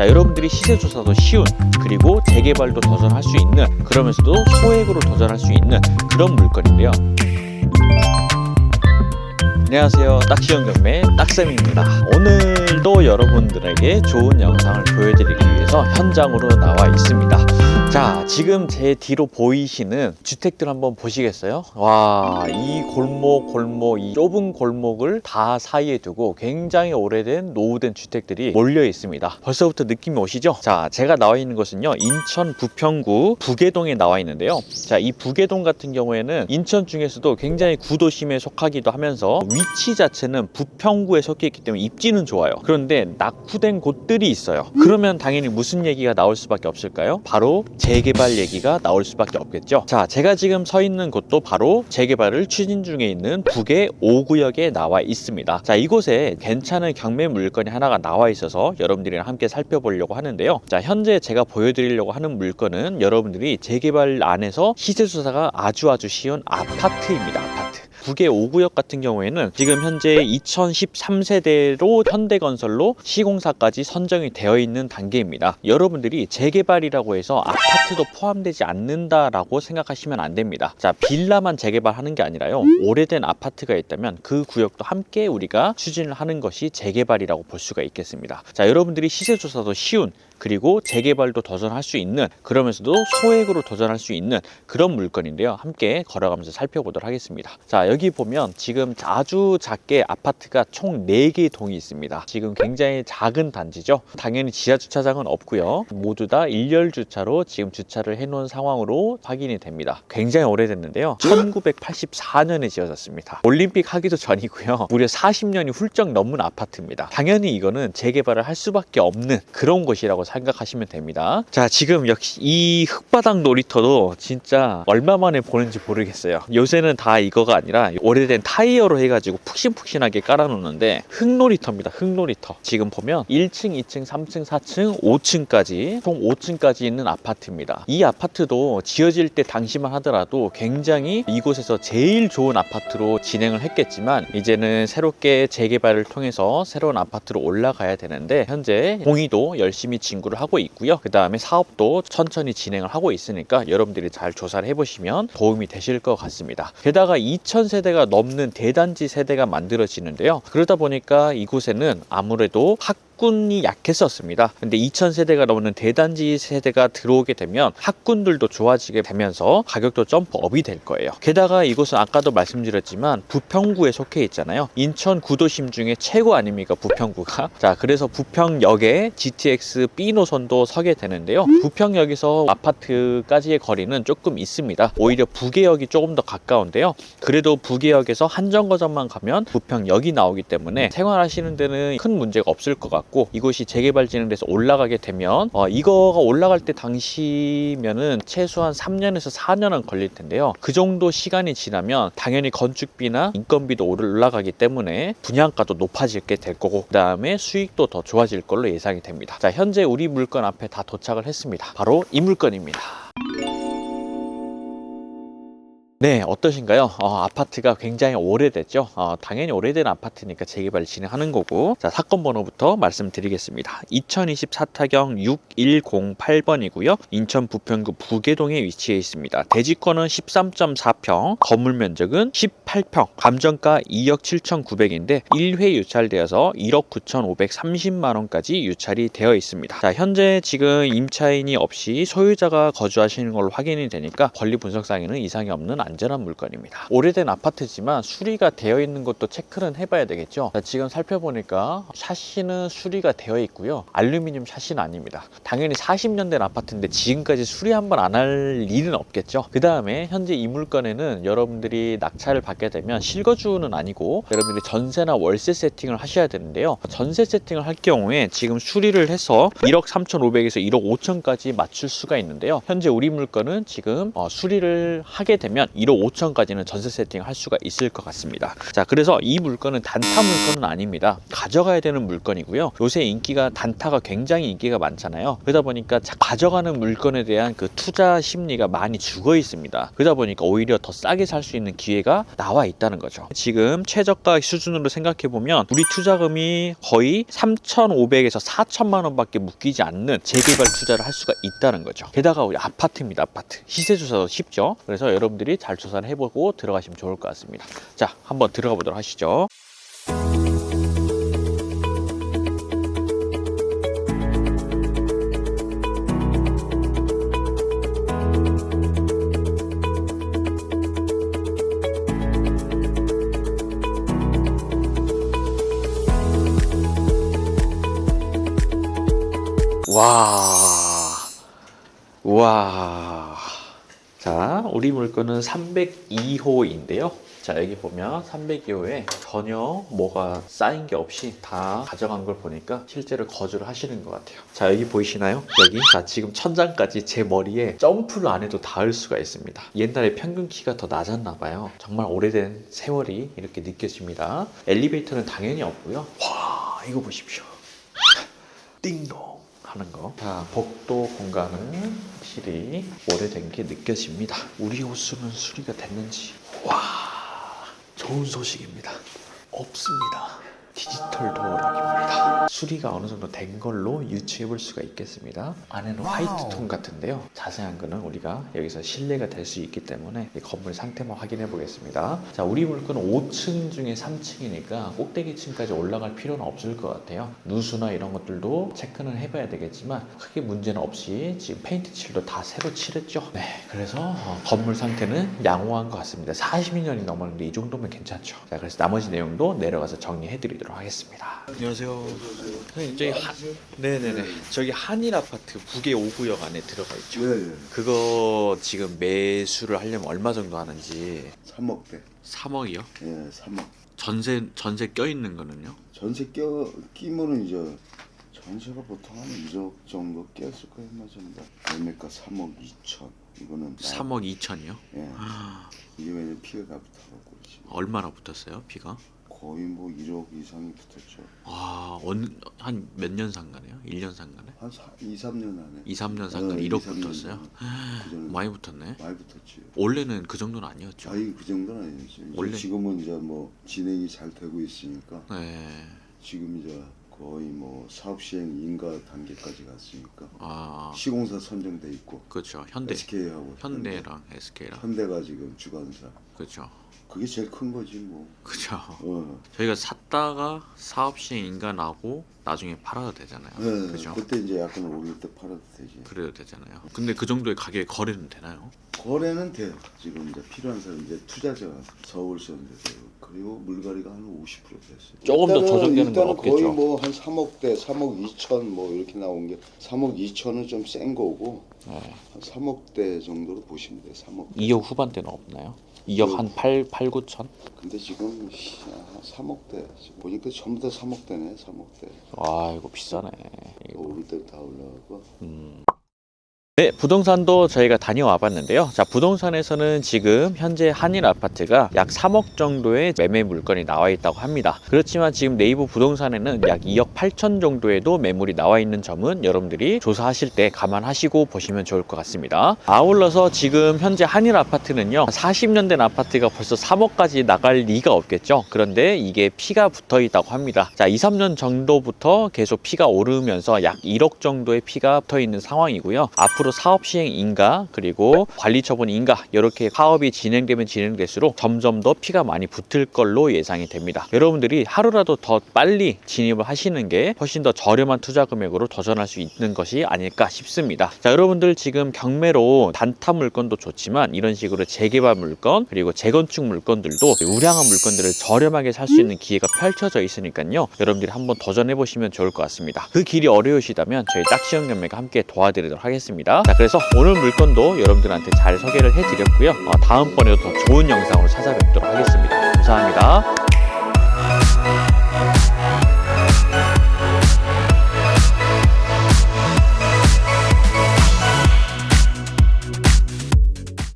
자, 여러분들이 시세 조사도 쉬운 그리고 재개발도 도전할 수 있는 그러면서도 소액으로 도전할 수 있는 그런 물건인데요. 안녕하세요. 딱시연 경매 딱쌤입니다. 오늘도 여러분들에게 좋은 영상을 보여드리기 위해서 현장으로 나와 있습니다. 자, 지금 제 뒤로 보이시는 주택들 한번 보시겠어요? 와, 이 골목, 골목, 이 좁은 골목을 다 사이에 두고 굉장히 오래된 노후된 주택들이 몰려 있습니다. 벌써부터 느낌이 오시죠? 자, 제가 나와 있는 곳은요, 인천 부평구 부계동에 나와 있는데요. 자, 이 부계동 같은 경우에는 인천 중에서도 굉장히 구도심에 속하기도 하면서 위치 자체는 부평구에 속해 있기 때문에 입지는 좋아요. 그런데 낙후된 곳들이 있어요. 그러면 당연히 무슨 얘기가 나올 수밖에 없을까요? 바로 재개발 얘기가 나올 수밖에 없겠죠. 자, 제가 지금 서 있는 곳도 바로 재개발을 추진 중에 있는 북의 5구역에 나와 있습니다. 자, 이곳에 괜찮은 경매 물건이 하나가 나와 있어서 여러분들이랑 함께 살펴보려고 하는데요. 자, 현재 제가 보여드리려고 하는 물건은 여러분들이 재개발 안에서 시세 조사가 아주 아주 쉬운 아파트입니다. 아파트. 북의 5구역 같은 경우에는 지금 현재 2013세대로 현대건설로 시공사까지 선정이 되어 있는 단계입니다. 여러분들이 재개발이라고 해서 아파트도 포함되지 않는다라고 생각하시면 안 됩니다. 자, 빌라만 재개발하는 게 아니라요. 오래된 아파트가 있다면 그 구역도 함께 우리가 추진을 하는 것이 재개발이라고 볼 수가 있겠습니다. 자, 여러분들이 시세 조사도 쉬운 그리고 재개발도 도전할 수 있는 그러면서도 소액으로 도전할 수 있는 그런 물건인데요. 함께 걸어가면서 살펴보도록 하겠습니다. 자, 여기 보면 지금 아주 작게 아파트가 총 4개의 동이 있습니다. 지금 굉장히 작은 단지죠. 당연히 지하 주차장은 없고요. 모두 다 일렬 주차로 지금 주차를 해 놓은 상황으로 확인이 됩니다. 굉장히 오래됐는데요. 1984년에 지어졌습니다. 올림픽 하기도 전이고요. 무려 40년이 훌쩍 넘은 아파트입니다. 당연히 이거는 재개발을 할 수밖에 없는 그런 곳이라고 생각하시면 됩니다. 자, 지금 역시 이 흙바닥 놀이터도 진짜 얼마 만에 보는지 모르겠어요. 요새는 다 이거가 아니라 오래된 타이어로 해가지고 푹신푹신하게 깔아놓는데 흙놀이터입니다. 흙놀이터. 지금 보면 1층, 2층, 3층, 4층, 5층까지 총 5층까지 있는 아파트입니다. 이 아파트도 지어질 때 당시만 하더라도 굉장히 이곳에서 제일 좋은 아파트로 진행을 했겠지만 이제는 새롭게 재개발을 통해서 새로운 아파트로 올라가야 되는데 현재 공의도 열심히 진 구를 하고 있고요. 그 다음에 사업도 천천히 진행을 하고 있으니까 여러분들이 잘 조사를 해보시면 도움이 되실 것 같습니다. 게다가 2,000세대가 넘는 대단지 세대가 만들어지는데요. 그러다 보니까 이곳에는 아무래도 학 학군이 약했었습니다. 근데 2000세대가 넘는 대단지 세대가 들어오게 되면 학군들도 좋아지게 되면서 가격도 점프업이 될 거예요. 게다가 이곳은 아까도 말씀드렸지만 부평구에 속해 있잖아요. 인천 구도심 중에 최고 아닙니까? 부평구가. 자, 그래서 부평역에 GTX B 노선도 서게 되는데요. 부평역에서 아파트까지의 거리는 조금 있습니다. 오히려 부계역이 조금 더 가까운데요. 그래도 부계역에서 한 정거장만 가면 부평역이 나오기 때문에 생활하시는 데는 큰 문제가 없을 것 같고 이곳이 재개발 진행돼서 올라가게 되면 어, 이거가 올라갈 때 당시면은 최소한 3년에서 4년은 걸릴 텐데요. 그 정도 시간이 지나면 당연히 건축비나 인건비도 올라가기 때문에 분양가도 높아지게 될 거고 그 다음에 수익도 더 좋아질 걸로 예상이 됩니다. 자 현재 우리 물건 앞에 다 도착을 했습니다. 바로 이 물건입니다. 네, 어떠신가요? 어, 아파트가 굉장히 오래됐죠? 어, 당연히 오래된 아파트니까 재개발 진행하는 거고. 자, 사건 번호부터 말씀드리겠습니다. 2024 타경 6108번이고요. 인천 부평구 부계동에 위치해 있습니다. 대지권은 13.4평, 건물 면적은 18평, 감정가 2억 7,900인데 1회 유찰되어서 1억 9,530만 원까지 유찰이 되어 있습니다. 자, 현재 지금 임차인이 없이 소유자가 거주하시는 걸로 확인이 되니까 권리 분석상에는 이상이 없는 안전한 물건입니다. 오래된 아파트지만 수리가 되어 있는 것도 체크는 해봐야 되겠죠. 자, 지금 살펴보니까 샤시는 수리가 되어 있고요. 알루미늄 샤시는 아닙니다. 당연히 40년 된 아파트인데 지금까지 수리 한 번 안 할 일은 없겠죠. 그 다음에 현재 이 물건에는 여러분들이 낙찰을 받게 되면 실거주는 아니고 여러분들이 전세나 월세 세팅을 하셔야 되는데요. 전세 세팅을 할 경우에 지금 수리를 해서 1억 3,500에서 1억 5천까지 맞출 수가 있는데요. 현재 우리 물건은 지금 어, 수리를 하게 되면 1억 5천까지는 전세 세팅을 할 수가 있을 것 같습니다. 자, 그래서 이 물건은 단타 물건은 아닙니다. 가져가야 되는 물건이고요. 요새 인기가 단타가 굉장히 인기가 많잖아요. 그러다 보니까 자- 가져가는 물건에 대한 그 투자 심리가 많이 죽어 있습니다. 그러다 보니까 오히려 더 싸게 살 수 있는 기회가 나와 있다는 거죠. 지금 최저가 수준으로 생각해 보면 우리 투자금이 거의 3,500에서 4천만 원밖에 묶이지 않는 재개발 투자를 할 수가 있다는 거죠. 게다가 우리 아파트입니다. 아파트 시세 조사도 쉽죠. 그래서 여러분들이 잘 조사를 해보고 들어가시면 좋을 것 같습니다. 자, 한번 들어가 보도록 하시죠. 와, 와. 자, 우리 물건은 302호인데요. 자, 여기 보면 302호에 전혀 뭐가 쌓인 게 없이 다 가져간 걸 보니까 실제로 거주를 하시는 것 같아요. 자, 여기 보이시나요? 여기? 자, 지금 천장까지 제 머리에 점프를 안 해도 닿을 수가 있습니다. 옛날에 평균 키가 더 낮았나 봐요. 정말 오래된 세월이 이렇게 느껴집니다. 엘리베이터는 당연히 없고요. 와, 이거 보십시오. 띵동 하는 거. 자, 복도 공간은 확실히 오래된 게 느껴집니다. 우리 호수는 수리가 됐는지. 와, 좋은 소식입니다. 없습니다. 디지털 도어락입니다. 수리가 어느 정도 된 걸로 유추해 볼 수가 있겠습니다. 안에는 화이트 톤 같은데요. 자세한 거는 우리가 여기서 신뢰가 될 수 있기 때문에 이 건물 상태만 확인해 보겠습니다. 자, 우리 물건은 5층 중에 3층이니까 꼭대기층까지 올라갈 필요는 없을 것 같아요. 누수나 이런 것들도 체크는 해봐야 되겠지만 크게 문제는 없이 지금 페인트 칠도 다 새로 칠했죠. 네, 그래서 어, 건물 상태는 양호한 것 같습니다. 40년이 넘었는데 이 정도면 괜찮죠. 자, 그래서 나머지 내용도 내려가서 정리해 드리도록 하겠습니다. 안녕하세요. 선생님, 저기 한, 네네네. 저기 한일 아파트 북의 5구역 안에 들어가 있죠. 예, 예. 그거 지금 매수를 하려면 얼마 정도 하는지 3억대. 3억이요? 예, 3억. 전세 전세 껴 있는 거는요? 전세 껴 끼면은 이제 전세가 보통 한 1억 정도 꼈을 거예요, 맞습니다. 매매가 3억 2천. 이거는 나- 3억 2천이요? 예. 이게 왜냐 피해가 붙어갖고. 얼마나 붙었어요? 비가? 거의 뭐 1억 이상이 붙었죠. 와, 한몇 년 상가네요? 1년 상가네? 한 4, 2, 3년 안에. 2, 3년 상가 어, 1억 2, 3년 붙었어요? 그 많이 붙었네. 많이 붙었지. 원래는 그 정도는 아니었죠. 아니 그 정도는 아니었지. 이제 원래- 지금은 이제 뭐 진행이 잘 되고 있으니까 네. 지금 이제 거의 뭐 사업 시행 인가 단계까지 갔으니까 아, 시공사 선정돼 있고 그렇죠. 현대. SK하고 현대랑 SK랑. 현대가 지금 주관사 그렇죠. 그게 제일 큰 거지 뭐. 그렇죠. 어. 저희가 샀다가 사업 시행 인가 나고 나중에 팔아도 되잖아요. 네, 그죠? 그때 이제 약간 오를 때 팔아도 되지. 그래도 되잖아요. 근데 그 정도의 가격에 거래는 되나요? 거래는 돼요. 지금 이제 필요한 사람 이제 투자자가 서울서 이제 그리고 물갈이가 한 50% 됐어요. 조금 더 조정되는 건 일단은 없겠죠? 거의 뭐한 3억대, 3억 2천 뭐 이렇게 나온 게 3억 2천은 좀 센 거고 네. 한 3억대 정도로 보시면 돼요. 3억. 2억 후반대는 없나요? 2억 한 8, 8, 9천? 근데 지금 시- 한 3억대 지금 보니까 전부 다 3억대네 3억대. 아 이거 비싸네. 오를 때다 올라가고. 음. 네, 부동산도 저희가 다녀와 봤는데요. 자, 부동산에서는 지금 현재 한일 아파트가 약 3억 정도의 매매 물건이 나와 있다고 합니다. 그렇지만 지금 네이버 부동산에는 약 2억 8천 정도에도 매물이 나와 있는 점은 여러분들이 조사하실 때 감안하시고 보시면 좋을 것 같습니다. 아울러서 지금 현재 한일 아파트는요, 40년 된 아파트가 벌써 3억까지 나갈 리가 없겠죠. 그런데 이게 피가 붙어 있다고 합니다. 자, 2, 3년 정도부터 계속 피가 오르면서 약 1억 정도의 피가 붙어 있는 상황이고요. 앞으로 사업 시행 인가 그리고 관리 처분 인가 이렇게 사업이 진행되면 진행될수록 점점 더 피가 많이 붙을 걸로 예상이 됩니다. 여러분들이 하루라도 더 빨리 진입을 하시는 게 훨씬 더 저렴한 투자 금액으로 도전할 수 있는 것이 아닐까 싶습니다. 자, 여러분들 지금 경매로 단타 물건도 좋지만 이런 식으로 재개발 물건 그리고 재건축 물건들도 우량한 물건들을 저렴하게 살 수 있는 기회가 펼쳐져 있으니까요. 여러분들이 한번 도전해 보시면 좋을 것 같습니다. 그 길이 어려우시다면 저희 딱시형 경매가 함께 도와드리도록 하겠 자, 그래서 오늘 물건도 여러분들한테 잘 소개를 해드렸고요. 어, 다음번에도 더 좋은 영상으로 찾아뵙도록 하겠습니다. 감사합니다.